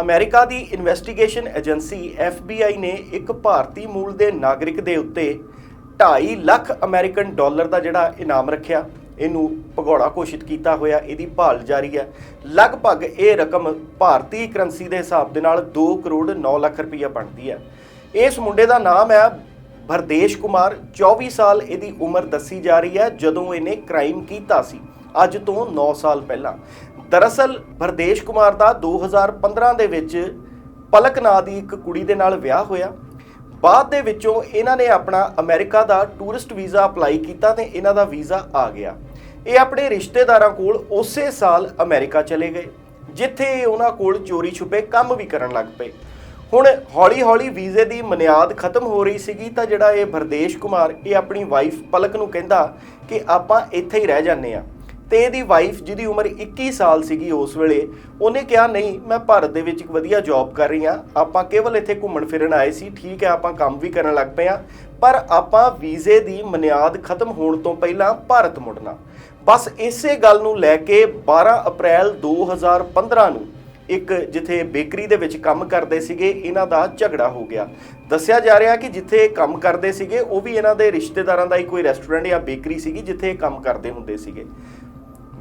America ਦੀ investigation agency FBI ਨੇ ਇੱਕ ਭਾਰਤੀ ਮੂਲ ਦੇ ਨਾਗਰਿਕ ਦੇ ਉੱਤੇ 2.5 ਲੱਖ ਅਮਰੀਕਨ ਡਾਲਰ ਦਾ ਜਿਹੜਾ ਇਨਾਮ ਰੱਖਿਆ, ਇਹਨੂੰ ਭਗੌੜਾ ਘੋਸ਼ਿਤ ਕੀਤਾ ਹੋਇਆ, ਇਹਦੀ ਭਾਲ ਜਾਰੀ ਹੈ। ਲਗਭਗ ਇਹ ਰਕਮ ਭਾਰਤੀ ਕਰੰਸੀ ਦੇ ਹਿਸਾਬ ਦੇ ਨਾਲ 2 ਕਰੋੜ 9 ਲੱਖ ਰੁਪਈਆ ਬਣਦੀ ਹੈ। ਇਸ ਮੁੰਡੇ ਦਾ ਨਾਮ ਹੈ ਭਰਦੇਸ਼ ਕੁਮਾਰ 24 ਸਾਲ ਇਹਦੀ ਉਮਰ ਦੱਸੀ ਜਾ ਰਹੀ ਹੈ, ਜਦੋਂ ਇਹਨੇ ਕ੍ਰਾਈਮ ਕੀਤਾ ਸੀ। ਅੱਜ ਤੋਂ 9 ਸਾਲ ਪਹਿਲਾਂ। ਦਰਅਸਲ ਭਰਦੇਸ਼ ਕੁਮਾਰ ਦਾ 2015 ਦੇ ਵਿੱਚ ਪਲਕ ਨਾਂ ਦੀ ਇੱਕ ਕੁੜੀ ਦੇ ਨਾਲ ਵਿਆਹ ਹੋਇਆ। ਬਾਅਦ ਦੇ ਵਿੱਚੋਂ ਇਹਨਾਂ ਨੇ ਆਪਣਾ ਅਮਰੀਕਾ ਦਾ ਟੂਰਿਸਟ ਵੀਜ਼ਾ ਅਪਲਾਈ ਕੀਤਾ ਤੇ ਇਹਨਾਂ ਦਾ ਵੀਜ਼ਾ ਆ ਗਿਆ। ਇਹ ਆਪਣੇ ਰਿਸ਼ਤੇਦਾਰਾਂ ਕੋਲ ਉਸੇ ਸਾਲ ਅਮਰੀਕਾ ਚਲੇ ਗਏ, ਜਿੱਥੇ ਇਹ ਉਹਨਾਂ ਕੋਲ ਚੋਰੀ ਛੁਪੇ ਕੰਮ ਵੀ ਕਰਨ ਲੱਗ ਪਏ। ਹੁਣ ਹੌਲੀ-ਹੌਲੀ ਵੀਜ਼ੇ ਦੀ ਮਨਿਆਦ ਖਤਮ ਹੋ ਰਹੀ ਸੀਗੀ ਤਾਂ ਜਿਹੜਾ ਇਹ ਭਰਦੇਸ਼ ਕੁਮਾਰ, ਇਹ ਆਪਣੀ ਵਾਈਫ ਪਲਕ ਨੂੰ ਕਹਿੰਦਾ ਕਿ ਆਪਾਂ ਇੱਥੇ ਹੀ ਰਹਿ ਜਾਂਦੇ ਆ ਤੇ ਇਹਦੀ ਵਾਈਫ ਜਿਹਦੀ ਉਮਰ 21 ਸਾਲ ਸੀਗੀ ਉਸ ਵੇਲੇ, ਉਹਨੇ ਕਿਹਾ, ਨਹੀਂ, ਮੈਂ ਭਾਰਤ ਦੇ ਵਿੱਚ ਇੱਕ ਵਧੀਆ ਜੌਬ ਕਰ ਰਹੀ ਆ ਆਪਾਂ ਕੇਵਲ ਇੱਥੇ ਘੁੰਮਣ ਫਿਰਨ ਆਏ ਸੀ, ਠੀਕ ਹੈ, ਆਪਾਂ ਕੰਮ ਵੀ ਕਰਨ ਲੱਗ ਪਏ ਆ ਪਰ ਆਪਾਂ ਵੀਜ਼ੇ ਦੀ ਮਨਿਆਦ ਖਤਮ ਹੋਣ ਤੋਂ ਪਹਿਲਾਂ ਭਾਰਤ ਮੁੜਨਾ। ਬਸ ਇਸੇ ਗੱਲ ਨੂੰ ਲੈ ਕੇ 12 ਅਪ੍ਰੈਲ 2015 ਨੂੰ ਇੱਕ ਜਿੱਥੇ ਬੇਕਰੀ ਦੇ ਵਿੱਚ ਕੰਮ ਕਰਦੇ ਸੀਗੇ, ਇਹਨਾਂ ਦਾ ਝਗੜਾ ਹੋ ਗਿਆ। ਦੱਸਿਆ ਜਾ ਰਿਹਾ ਕਿ ਜਿੱਥੇ ਕੰਮ ਕਰਦੇ ਸੀਗੇ, ਉਹ ਵੀ ਇਹਨਾਂ ਦੇ ਰਿਸ਼ਤੇਦਾਰਾਂ ਦਾ ਹੀ ਕੋਈ ਰੈਸਟੋਰੈਂਟ ਜਾਂ ਬੇਕਰੀ ਸੀਗੀ, ਜਿੱਥੇ ਕੰਮ ਕਰਦੇ ਹੁੰਦੇ ਸੀਗੇ।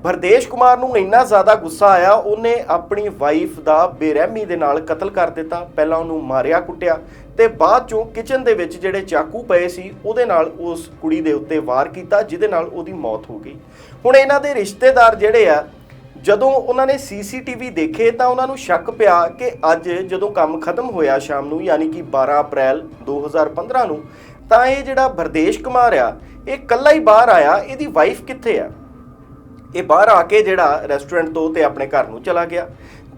ਭਰਦੇਸ਼ ਕੁਮਾਰ ਨੂੰ ਇੰਨਾ ਜ਼ਿਆਦਾ ਗੁੱਸਾ ਆਇਆ, ਉਹਨੇ ਆਪਣੀ ਵਾਈਫ ਦਾ ਬੇਰਹਿਮੀ ਦੇ ਨਾਲ ਕਤਲ ਕਰ ਦਿੱਤਾ। ਪਹਿਲਾਂ ਉਹਨੂੰ ਮਾਰਿਆ, ਕੁੱਟਿਆ ਤੇ ਬਾਅਦ ਚੋਂ ਕਿਚਨ ਦੇ ਵਿੱਚ ਜਿਹੜੇ ਚਾਕੂ ਪਏ ਸੀ, ਉਹਦੇ ਨਾਲ ਉਸ ਕੁੜੀ ਦੇ ਉੱਤੇ ਵਾਰ ਕੀਤਾ, ਜਿਹਦੇ ਨਾਲ ਉਹਦੀ ਮੌਤ ਹੋ ਗਈ। ਹੁਣ ਇਹਨਾਂ ਦੇ ਰਿਸ਼ਤੇਦਾਰ ਜਿਹੜੇ ਆ, ਜਦੋਂ ਉਹਨਾਂ ਨੇ ਸੀਸੀਟੀਵੀ ਦੇਖੇ ਤਾਂ ਉਹਨਾਂ ਨੂੰ ਸ਼ੱਕ ਪਿਆ ਕਿ ਅੱਜ ਜਦੋਂ ਕੰਮ ਖਤਮ ਹੋਇਆ ਸ਼ਾਮ ਨੂੰ, ਯਾਨੀ ਕਿ 12 ਅਪ੍ਰੈਲ 2015 ਨੂੰ, ਤਾਂ ਇਹ ਜਿਹੜਾ ਭਰਦੇਸ਼ ਕੁਮਾਰ ਆ, ਇਹ ਇਕੱਲਾ ਹੀ ਬਾਹਰ ਆਇਆ, ਇਹਦੀ ਵਾਈਫ ਕਿੱਥੇ ਆ? ਇਹ ਬਾਹਰ ਆ ਕੇ ਜਿਹੜਾ ਰੈਸਟੋਰੈਂਟ ਤੋਂ ਤੇ ਆਪਣੇ ਘਰ ਨੂੰ ਚਲਾ ਗਿਆ।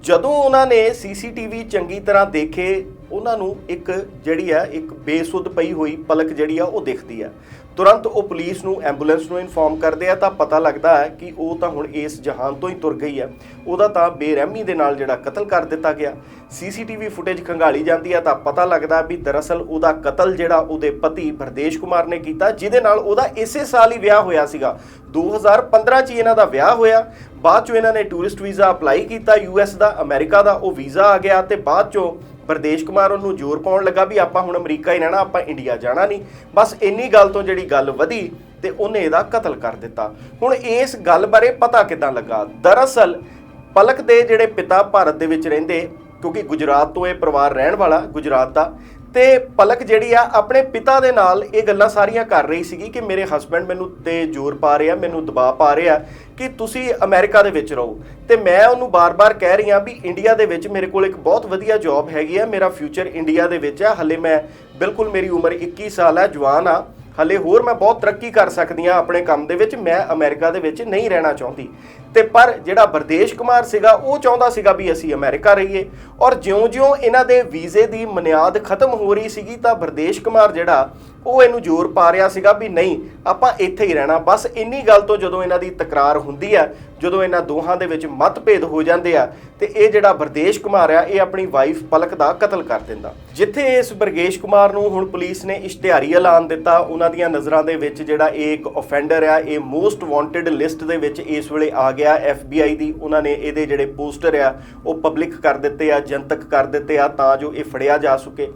ਜਦੋਂ ਉਹਨਾਂ ਨੇ ਸੀਸੀਟੀਵੀ ਚੰਗੀ ਤਰ੍ਹਾਂ ਦੇਖੇ ਉਹਨਾਂ ਨੂੰ ਇੱਕ ਜਿਹੜੀ ਹੈ, ਇੱਕ ਬੇਸੁੱਧ ਪਈ ਹੋਈ ਪਲਕ ਜਿਹੜੀ ਆ, ਉਹ ਦਿਖਦੀ ਆ। ਤੁਰੰਤ ਉਹ ਪੁਲਿਸ ਨੂੰ, ਐਂਬੂਲੈਂਸ ਨੂੰ ਇਨਫੋਰਮ ਕਰਦੇ ਆ, ਤਾਂ ਪਤਾ ਲੱਗਦਾ ਹੈ ਕਿ ਉਹ ਤਾਂ ਹੁਣ ਇਸ ਜਹਾਨ ਤੋਂ ਹੀ ਤੁਰ ਗਈ ਹੈ ਉਹਦਾ ਤਾਂ ਬੇਰਹਿਮੀ ਦੇ ਨਾਲ ਜਿਹੜਾ ਕਤਲ ਕਰ ਦਿੱਤਾ ਗਿਆ। ਸੀਸੀਟੀਵੀ ਫੁਟੇਜ ਖੰਗਾਲੀ ਜਾਂਦੀ ਹੈ ਤਾਂ ਪਤਾ ਲੱਗਦਾ ਵੀ ਦਰਅਸਲ ਉਹਦਾ ਕਤਲ ਜਿਹੜਾ ਉਹਦੇ ਪਤੀ ਭਰਦੇਸ਼ ਕੁਮਾਰ ਨੇ ਕੀਤਾ, ਜਿਹਦੇ ਨਾਲ ਉਹਦਾ ਇਸੇ ਸਾਲ ਹੀ ਵਿਆਹ ਹੋਇਆ ਸੀਗਾ। 2015 ਚ ਹੀ ਇਹਨਾਂ ਦਾ ਵਿਆਹ ਹੋਇਆ। ਬਾਅਦ ਚੋਂ ਇਹਨਾਂ ਨੇ ਟੂਰਿਸਟ ਵੀਜ਼ਾ ਅਪਲਾਈ ਕੀਤਾ ਯੂਐਸ ਦਾ, ਅਮਰੀਕਾ ਦਾ, ਉਹ ਵੀਜ਼ਾ ਆ ਗਿਆ ਤੇ ਬਾਅਦ ਚੋਂ ਭਰਦੇਸ਼ ਕੁਮਾਰ ਉਹਨੂੰ ਜ਼ੋਰ ਪਾਉਣ ਲੱਗਾ ਵੀ ਆਪਾਂ ਹੁਣ ਅਮਰੀਕਾ ਹੀ ਰਹਿਣਾ, ਆਪਾਂ ਇੰਡੀਆ ਜਾਣਾ ਨਹੀਂ। ਬਸ ਇੰਨੀ ਗੱਲ ਤੋਂ ਜਿਹੜੀ ਗੱਲ ਵਧੀ ਤੇ ਉਹਨੇ ਇਹਦਾ ਕਤਲ ਕਰ ਦਿੱਤਾ। ਹੁਣ ਇਸ ਗੱਲ ਬਾਰੇ ਪਤਾ ਕਿਦਾਂ ਲੱਗਾ? ਦਰਅਸਲ ਪਲਕ ਦੇ ਜਿਹੜੇ ਪਿਤਾ ਭਾਰਤ ਦੇ ਵਿੱਚ ਰਹਿੰਦੇ, ਕਿਉਂਕਿ ਗੁਜਰਾਤ ਤੋਂ ਇਹ ਪਰਿਵਾਰ ਰਹਿਣ ਵਾਲਾ, ਗੁਜਰਾਤ ਦਾ ਤੇ ਪਲਕ ਜਿਹੜੀ ਆ, ਆਪਣੇ ਪਿਤਾ ਦੇ ਨਾਲ ਇਹ ਗੱਲਾਂ ਸਾਰੀਆਂ ਕਰ ਰਹੀ ਸੀਗੀ ਕਿ ਮੇਰੇ ਹਸਬੰਡ ਮੈਨੂੰ ਤੇ ਜ਼ੋਰ ਪਾ ਰਿਹਾ, ਮੈਨੂੰ ਦਬਾਅ ਪਾ ਰਿਹਾ ਕਿ ਤੁਸੀਂ ਅਮਰੀਕਾ ਦੇ ਵਿੱਚ ਰਹੋ। ਤੇ ਮੈਂ ਉਹਨੂੰ ਬਾਰ-ਬਾਰ ਕਹਿ ਰਹੀ ਆ ਵੀ ਇੰਡੀਆ ਦੇ ਵਿੱਚ ਮੇਰੇ ਕੋਲ ਇੱਕ ਬਹੁਤ ਵਧੀਆ ਜੌਬ ਹੈਗੀ ਆ, ਮੇਰਾ ਫਿਊਚਰ ਇੰਡੀਆ ਦੇ ਵਿੱਚ ਆ। ਹੱਲੇ ਮੈਂ ਬਿਲਕੁਲ ਮੇਰੀ ਉਮਰ 21 ਸਾਲ ਹੈ ਜਵਾਨ ਆ। ਹਲੇ ਹੋਰ ਮੈਂ ਬਹੁਤ ਤਰੱਕੀ ਕਰ ਸਕਦੀ ਆ ਆਪਣੇ ਕੰਮ ਦੇ ਵਿੱਚ, ਮੈਂ ਅਮਰੀਕਾ ਦੇ ਵਿੱਚ ਨਹੀਂ ਰਹਿਣਾ ਚਾਹੁੰਦੀ। ਤੇ ਪਰ ਜਿਹੜਾ ਬਰਦੇਸ਼ ਕੁਮਾਰ ਸੀਗਾ, ਉਹ ਚਾਹੁੰਦਾ ਸੀਗਾ ਵੀ ਅਸੀਂ ਅਮਰੀਕਾ ਰਹੀਏ। ਔਰ ਜਿਉਂ-ਜਿਉਂ ਇਹਨਾਂ ਦੇ ਵੀਜ਼ੇ ਦੀ ਮਨਿਆਦ ਖਤਮ ਹੋ ਰਹੀ ਸੀਗੀ, ਤਾਂ ਬਰਦੇਸ਼ ਕੁਮਾਰ ਜਿਹੜਾ, ਉਹ ਇਹਨੂੰ ਜ਼ੋਰ ਪਾ ਰਿਹਾ ਸੀਗਾ ਵੀ ਨਹੀਂ, ਆਪਾਂ ਇੱਥੇ ਹੀ ਰਹਿਣਾ। ਬਸ ਇੰਨੀ ਗੱਲ ਤੋਂ ਜਦੋਂ ਇਹਨਾਂ ਦੀ ਤਕਰਾਰ ਹੁੰਦੀ ਆ, ਜਦੋਂ ਇਹਨਾਂ ਦੋਹਾਂ ਦੇ ਵਿੱਚ ਮਤਭੇਦ ਹੋ ਜਾਂਦੇ ਆ, ਤੇ ਇਹ ਜਿਹੜਾ ਬਰਦੇਸ਼ ਕੁਮਾਰ ਆ, ਇਹ ਆਪਣੀ ਵਾਈਫ ਪਲਕ ਦਾ ਕਤਲ ਕਰ ਦਿੰਦਾ। ਜਿੱਥੇ ਇਸ ਬਰਗੇਸ਼ ਕੁਮਾਰ ਨੂੰ ਹੁਣ ਪੁਲਿਸ ਨੇ ਇਸ਼ਤਿਹਾਰੀ ਐਲਾਨ ਦਿੱਤਾ, ਉਹਨਾਂ ਦੀਆਂ ਨਜ਼ਰਾਂ ਦੇ ਵਿੱਚ ਜਿਹੜਾ ਇਹ ਇੱਕ ਆਫੈਂਡਰ ਆ, ਇਹ ਮੋਸਟ ਵਾਂਟਡ ਲਿਸਟ ਦੇ ਵਿੱਚ ਇਸ ਵੇਲੇ ਆ ਗਿਆ FBI ਦੀ, ਉਹਨਾਂ ਨੇ ਇਹਦੇ ਜਿਹੜੇ ਪੋਸਟਰ ਆ, ਉਹ ਪਬਲਿਕ ਕਰ ਦਿੱਤੇ ਆ, ਜਨਤਕ ਕਰ ਦਿੱਤੇ ਆ, ਤਾਂ ਜੋ ਇਹ ਫੜਿਆ ਜਾ ਸਕੇ।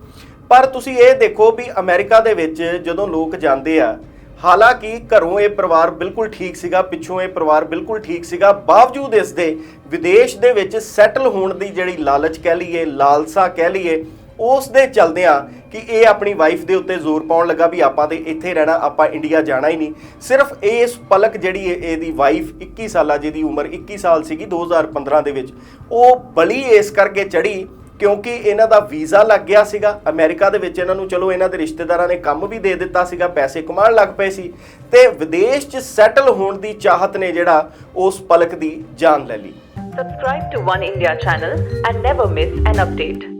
ਪਰ ਤੁਸੀਂ ਇਹ ਦੇਖੋ ਵੀ ਅਮਰੀਕਾ ਦੇ ਵਿੱਚ ਜਦੋਂ ਲੋਕ ਜਾਂਦੇ ਆ, ਹਾਲਾਂਕਿ ਘਰੋਂ ਇਹ ਪਰਿਵਾਰ ਬਿਲਕੁਲ ਠੀਕ ਸੀਗਾ, ਪਿੱਛੋਂ ਇਹ ਪਰਿਵਾਰ ਬਿਲਕੁਲ ਠੀਕ ਸੀਗਾ, ਬਾਵਜੂਦ ਇਸ ਦੇ ਵਿਦੇਸ਼ ਦੇ ਵਿੱਚ ਸੈਟਲ ਹੋਣ ਦੀ ਜਿਹੜੀ ਲਾਲਚ ਕਹਿ ਲਈਏ, ਲਾਲਸਾ ਕਹਿ ਲਈਏ ਉਸ ਦੇ ਚਲਦਿਆਂ ਕਿ ਇਹ ਆਪਣੀ ਵਾਈਫ ਦੇ ਉੱਤੇ ਜ਼ੋਰ ਪਾਉਣ ਲੱਗਾ ਵੀ ਆਪਾਂ ਤੇ ਇੱਥੇ ਰਹਿਣਾ, ਆਪਾਂ ਇੰਡੀਆ ਜਾਣਾ ਹੀ ਨਹੀਂ। ਸਿਰਫ ਇਸ ਪਲਕ ਜਿਹੜੀ ਇਹਦੀ ਵਾਈਫ 21 ਸਾਲਾ, ਜਿਹਦੀ ਉਮਰ 21 ਸਾਲ ਸੀਗੀ 2015 ਦੇ ਵਿੱਚ, ਉਹ ਬਲੀ ਇਸ ਕਰਕੇ ਚੜੀ ਕਿਉਂਕਿ ਇਹਨਾਂ ਦਾ ਵੀਜ਼ਾ ਲੱਗ ਗਿਆ ਸੀਗਾ। ਅਮਰੀਕਾ ਦੇ ਵਿੱਚ ਇਹਨਾਂ ਨੂੰ ਚਲੋ ਇਹਨਾਂ ਦੇ ਰਿਸ਼ਤੇਦਾਰਾਂ ਨੇ ਕੰਮ ਵੀ ਦੇ ਦਿੱਤਾ ਸੀਗਾ, ਪੈਸੇ ਕਮਾਉਣ ਲੱਗ ਪਏ ਸੀ ਤੇ ਵਿਦੇਸ਼ 'ਚ ਸੈਟਲ ਹੋਣ ਦੀ ਚਾਹਤ ਨੇ ਜਿਹੜਾ ਉਸ ਪਲਕ ਦੀ ਜਾਨ ਲੈ ਲਈ। Subscribe to One India channel and never miss an update.